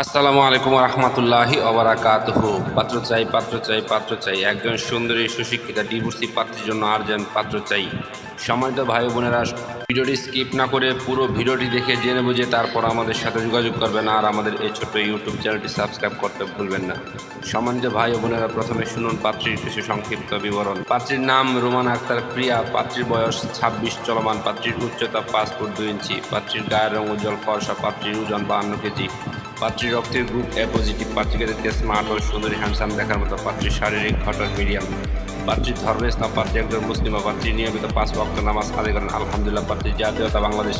আসসালামু আলাইকুম রহমতুল্লাহি অবরাকাত পাত্র চাই পাত্র চাই পাত্র চাই। একজন সুন্দরী, সুশিক্ষিতা ডিভোর্সি পাত্রের জন্য আর্জন পাত্র চাই। সময় তো ভাই বোনেরা ভিডিওটি স্কিপ না করে পুরো ভিডিওটি দেখে জেনে বুঝে তারপর আমাদের সাথে যোগাযোগ করবেন আর আমাদের এই ছোট্ট ইউটিউব চ্যানেলটি সাবস্ক্রাইব করতে ভুলবেন না। সম্মানিত ভাই ও বোনেরা প্রথমে শুনুন পাত্রীর কিছু সংক্ষিপ্ত বিবরণ। পাত্রীর নাম রোমান আক্তার প্রিয়া, পাত্রীর বয়স ছাব্বিশ, চলমান পাত্রীর উচ্চতা পাঁচ ফুট দুই ইঞ্চি, পাত্রীর গায়ের রং উজ্জ্বল, ফর্সা, পাত্রীর ওজন বাহান্ন কেজি। পাত্রীর রক্তের গ্রুপ এ পজিটিভ পাত্রীকে দেখতে স্মার্ট ও সুন্দরী হ্যান্ডসাম দেখার মতো পাত্রীর শারীরিক ঘটন মিডিয়াম পাত্রীর ধর্মের ইসলাম পাত্রী একজন মুসলিম পাত্রী নিয়মিত পাঁচ ওয়াক্ত নামাজ আদায় করেন। আলহামদুলিল্লাহ পাত্রীর জাতীয়তা বাংলাদেশ।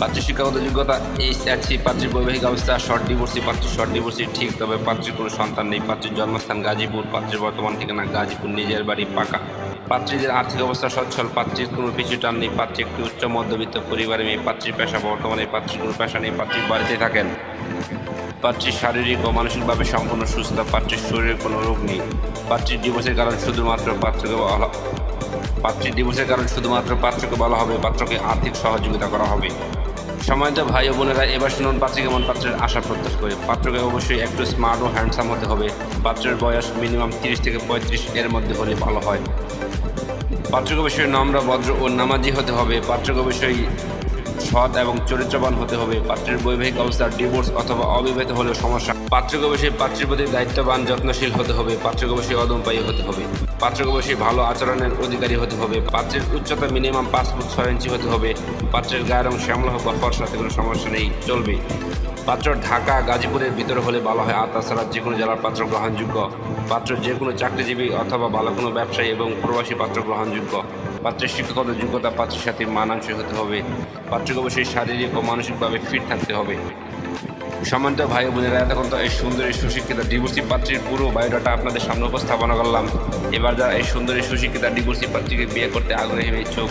পাত্রীর শিক্ষাগত যোগ্যতা এইচ এসি পাত্রীর বৈবাহিক অবস্থা, শর্ট ডিভোর্সি পাত্রীর শর্ট ডিভোর্সি ঠিক, তবে পাত্রীর কোনো সন্তান নেই। পাত্রীর জন্মস্থান গাজীপুর পাত্রীর বর্তমান ঠিকানা গাজীপুর, নিজের বাড়ি পাকা। পাত্রীদের আর্থিক অবস্থা সচ্ছল পাত্রীর কোনো পিছু টান নেই। পাত্রী একটি উচ্চ মধ্যবিত্ত পরিবারে মেয়ে পাত্রীর পেশা বর্তমানে পাত্রীর কোনো পেশা নেই পাত্রীর বাড়িতে থাকেন। পাত্রীর শারীরিক ও মানসিকভাবে সম্পূর্ণ সুস্থ। পাত্রীর শরীরে কোনো রোগ নেই। পাত্রীর ডিভোর্সের কারণ শুধুমাত্র পাত্রকে বলা পাত্রীর ডিভোর্সের কারণ শুধুমাত্র পাত্রকে বলা হবে, পাত্রকে আর্থিক সহযোগিতা করা হবে। সময়ত ভাই ও বোনেরা, এবার শুনুন পাত্রী কেমন পাত্রের আশা প্রত্যাশ করে। পাত্রকে অবশ্যই একটু স্মার্ট ও হ্যান্ডসাম হতে হবে। পাত্রের বয়স মিনিমাম তিরিশ থেকে পঁয়ত্রিশ এর মধ্যে হলে ভালো হয়। পাত্রকে অবশ্যই নম্র, ভদ্র ও নামাজি হতে হবে। পাত্রকে অবশ্যই সৎ এবং চরিত্রবান হতে হবে। পাত্রের বৈবাহিক অবস্থা ডিভোর্স অথবা অবিবাহিত হলেও সমস্যা। পাত্রকে অবশ্যই পাত্রের প্রতি দায়িত্ববান, যত্নশীল হতে হবে। পাত্রকে অবশ্যই অদম্পায়ী হতে হবে। পাত্রকে অবশ্যই ভালো আচরণের অধিকারী হতে হবে। পাত্রের উচ্চতা মিনিমাম পাঁচ ফুট ছয় ইঞ্চি হতে হবে। পাত্রের গায়ের রং শ্যামলা হোক বা ফর্সাতে কোনো সমস্যা নেই, চলবে। পাত্র ঢাকা, গাজীপুরের ভিতরে হলে ভালো হয়। আর তাছাড়া যে কোনো জেলার পাত্র গ্রহণযোগ্য। পাত্র যে কোনো চাকরিজীবী অথবা ভালো কোনো ব্যবসায়ী এবং প্রবাসী পাত্র গ্রহণযোগ্য। পাত্রের শিক্ষাগত যোগ্যতা পাত্রের সাথে মানানসই হতে হবে। পাত্রকে অবশ্যই শারীরিক ও মানসিকভাবে ফিট থাকতে হবে। সম্মানিত ভাই বোনেরা, এতক্ষণ তো এই সুন্দরী সুশিক্ষিত ডিভোর্সি পাত্রীর পুরো বায়োডাটা আপনাদের সামনে উপস্থাপনা করলাম। এবার যারা এই সুন্দরী সুশিক্ষিতা ডিভোর্সি পাত্রীকে বিয়ে করতে আগ্রহী ইচ্ছুক